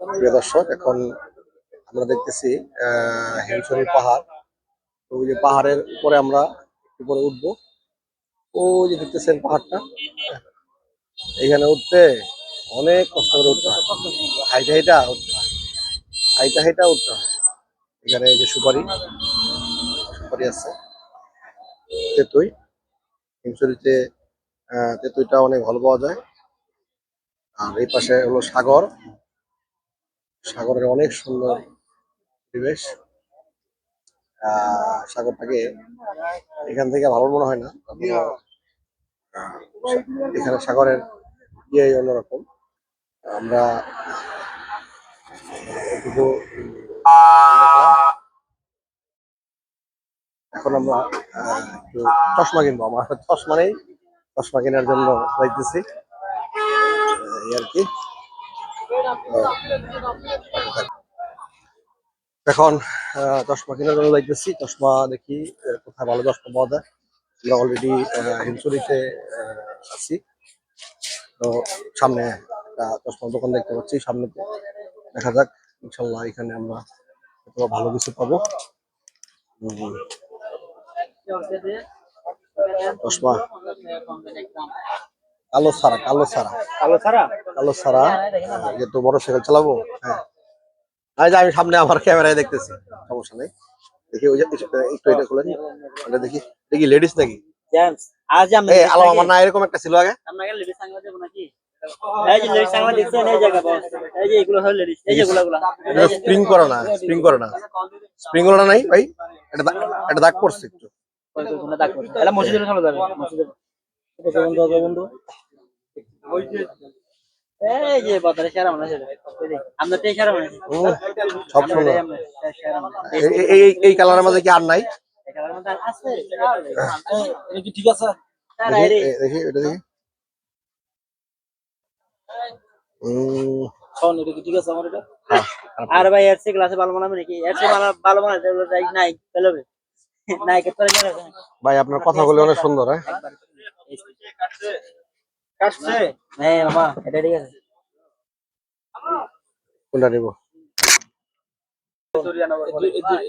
প্রিয় দর্শক এখন আমরা দেখতেছি হিমছড়ি পাহাড়। তো ওই যে পাহাড়ের উপরে আমরা উপরে উঠবো। ওই যে দেখতেছেন পাহাড়টা। এখানে উঠতে অনেক কষ্ট করে উঠতে হয়। হাইটা হাইটা উঠতে হয়। হাইটা হাইটা উঠতে হয়। এখানে এই যে সুপারি সুপারি আছে। তেতুই। আহ, তেতুইটা অনেক ভালো পাওয়া যায়। আর এই পাশে হলো সাগর। সাগরের অনেক সুন্দর পরিবেশ। সাগরটাকে এখান থেকে ভালো মনে হয় না এখানে সাগরের ইয়ে অন্যরকম। আমরা এখন আমরা একটু চশমা কিনবো। আমার চশমা নেই, চশমা কেনার জন্য যাইতেছি। আর কি। এখন চশমা কেনার জন্য যাইতেছি। চশমা দেখি কোথায় ভালো চশমা পাওয়া যায়। অলরেডি হিমচুরিতে আছি। তো সামনে একটা চশমার দোকান দেখতে পাচ্ছি। সামনে দেখা যাক, ইনশাল্লাহ এখানে আমরা ভালো কিছু পাবো। চশমা। কালো সারা কালো সারা। কালো ছাড়া কালো সারা। আহ, যেহেতু মোটরসাইকেল চালাবো? হ্যাঁ। আজ আমি সামনে আমার ক্যামেরায় দেখতেছি। সমস্যা নেই। দেখি ওই যে একটু এটা খুলে এটা দেখি। দেখি লেডিস নাকি? জেমস আজ আমরা এই আলো আমার না এরকম একটা ছিল আগে। আপনাকে লেডিস সাংলা দেব নাকি? এই যে লেডিস সাংলা দেখছেন? এই জায়গা বস। এই যে এগুলো হলো লেডিস এই যে এগুলো। এগুলো স্প্রিং করে না স্প্রিং করে না। স্প্রিং করে না নাই ভাই? এটা এটা দাগ পড়ছে একটু। এটা মসজিদের সামনে যাবে মসজিদের। বন্ধু? হবে বন্ধু? এই যে বাতারে সেরা মনে আছে আমরা তো সেরা মনে আছে উম, সব সুন্দর সেরা মনে আছে এই- এই- এই এই কালারের মধ্যে কি আর নাই? এটার মধ্যে আছে। এটা কি ঠিক আছে? দেখি এটা দেখি। শোন এটা কি ঠিক আছে আমার এটা? হ্যাঁ। আর ভাই এর সে ক্লাসে ভালো বানাবে নাকি? এর সে ভালো ভালো বানাতে নাই নাই ভাই আপনার কথাগুলো অনেক সুন্দর হ্যাঁ? কাটছে। হ্যাঁ মামা এটা ঠিক আছে। কোনটা নিব?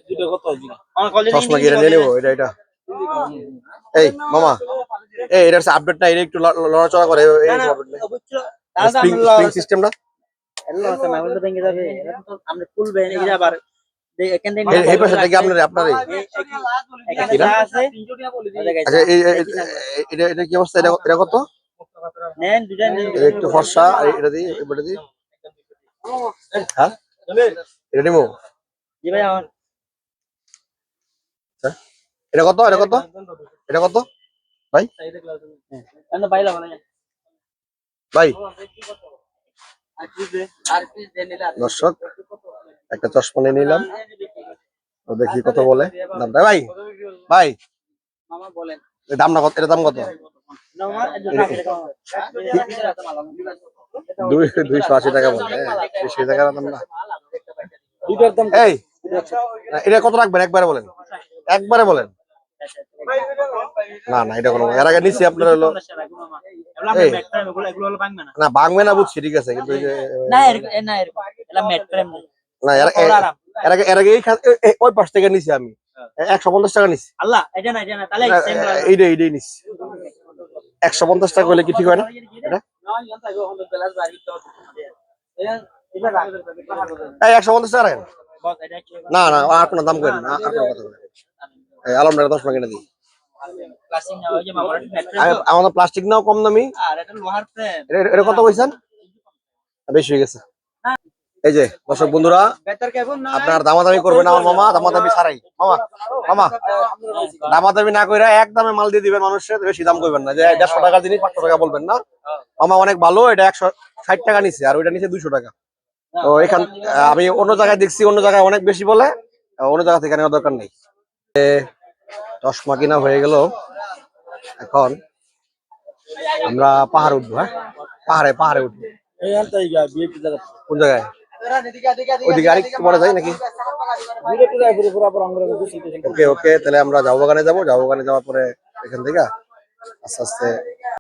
দুটো কত আমার কলেজে চশমা কি নিয়ে নিবো? এটা এটা। এই মামা এই এটার আপডেট না এটা একটু লড়াচড়া করে এই স্প্রিং সিস্টেমটা আমরা এটা আবার এই পাশে থেকে আপনার আপনারই। এটা? আচ্ছা এই এই- এই- এটা এটা কি অবস্থা? এটা এটা কত? নেন দুটা নেন। এটা একটু ফর্সা আর এটা দিই এটা দিই হ্যাঁ? এটা নিবো জি ভাই আমার। এটা কত? এটা কত? এটা কত? ভাই? ভাই। দর্শক একটা চশমা নিয়ে নিলাম। তো দেখি কত বলে। দামটা ভাই? ভাই? বলেন। দামটা কত? এটা দাম কত? দুইশো আশি টাকা বলে। টাকা দাম না। এই এটা কত রাখবেন? একবারে বলেন। একবারে বলেন। না না এটা কোনো এর আগে নিচ্ছি আপনার হলো না বাংবে না বুঝছি ঠিক আছে কিন্তু না এর আগে ওই পাশ থেকে নিছি আমি। একশো পঞ্চাশ টাকা নিছি। আল্লাহ এটা না এটা না তাহলে সেম এইটাই এইটাই নিছি। একশো পঞ্চাশ টাকা হলে কি ঠিক হয় না? একশো পঞ্চাশ টাকা রাখেন? না না আর কোনো দাম করেন না আর কোনো কথা বলেন এই আলমডারে দশ টাকা কিনে দিই। আমাদের প্লাস্টিক নাও কম দামি। এটা কত কইছেন? বেশি হয়ে গেছে। এই যে দর্শক বন্ধুরা আপনার দামাদামি করবেন আমার মামা দামাদামি ছাড়াই মামা মামা দামাদামি না কইরা এক দামে মাল দিয়ে দিবেন মানুষের বেশি দাম করবেন না। যে দেড়শো টাকার জিনিস পাঁচশো টাকা বলবেন না। মামা অনেক ভালো এটা একশো ষাট টাকা নিছে আর ওইটা নিচে দুইশো টাকা। তো এখান আহ, আমি অন্য জায়গায় দেখছি অন্য জায়গায় অনেক বেশি বলে অন্য জায়গা থেকে নেওয়ার দরকার নেই। এ, চশমা কিনা হয়ে গেল। এখন আমরা পাহাড়ে উঠবো হ্যাঁ? পাহাড়ে পাহাড়ে উঠবো। কোন জায়গায়? ওইদিকে আরেকটু পরে যাই নাকি ওকে ওকে তাহলে আমরা জাউ বাগানে যাবো জাউ বাগানে যাওয়ার পরে এখান থেকে আস্তে আস্তে